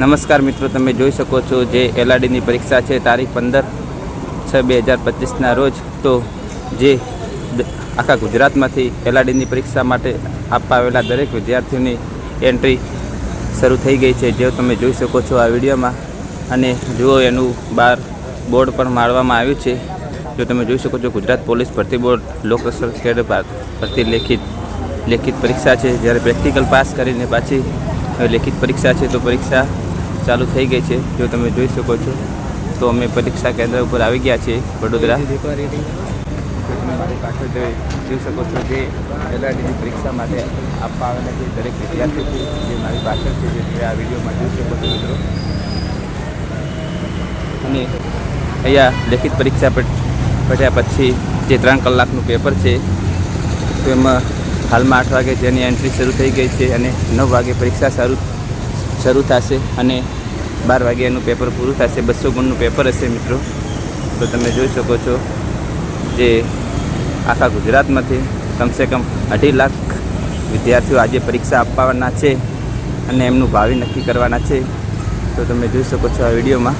નમસ્કાર મિત્રો, તમે જોઈ શકો છો જે એલઆરડીની પરીક્ષા છે, તારીખ પંદર છ બે હજાર પચીસના રોજ. તો જે આખા ગુજરાતમાંથી એલઆરડીની પરીક્ષા માટે આપવા આવેલા દરેક વિદ્યાર્થીઓની એન્ટ્રી શરૂ થઈ ગઈ છે જે તમે જોઈ શકો છો આ વિડીયોમાં. અને જુઓ એનું બહાર બોર્ડ પણ મારવામાં આવ્યું છે. જો તમે જોઈ શકો છો, ગુજરાત પોલીસ ભરતી બોર્ડ લોકરક્ષક કેડર ભરતી લેખિત લેખિત પરીક્ષા છે. જ્યારે પ્રેક્ટિકલ પાસ કરીને પાછી લેખિત પરીક્ષા છે, તો પરીક્ષા ચાલુ થઈ ગઈ છે જો તમે જોઈ શકો છો. તો અમે પરીક્ષા કેન્દ્ર ઉપર આવી ગયા છીએ વડોદરા. તમે પાછળ જોઈ શકો છો જે એલઆરડીની પરીક્ષા માટે આપવા આવેલા જે દરેક વિદ્યાર્થીઓ છે જે મારી પાછળ છે જે આ વિડીયોમાં જોઈ શકો છો મિત્રો. અને અહીંયા લેખિત પરીક્ષા પઢ્યા પછી જે ત્રણ કલાકનું પેપર છે તો એમાં હાલમાં આઠ વાગે જેની એન્ટ્રી શરૂ થઈ ગઈ છે અને નવ વાગે પરીક્ષા શરૂ શરૂ થશે અને બાર વાગ્યાનું પેપર પૂરું થશે, બસો ગુણનું પેપર હશે મિત્રો. તો તમે જોઈ શકો છો જે આખા ગુજરાતમાંથી કમસે કમ અઢી લાખ વિદ્યાર્થીઓ આજે પરીક્ષા આપવાના છે અને એમનું ભાવિ નક્કી કરવાના છે. તો તમે જોઈ શકો છો આ વિડીયોમાં.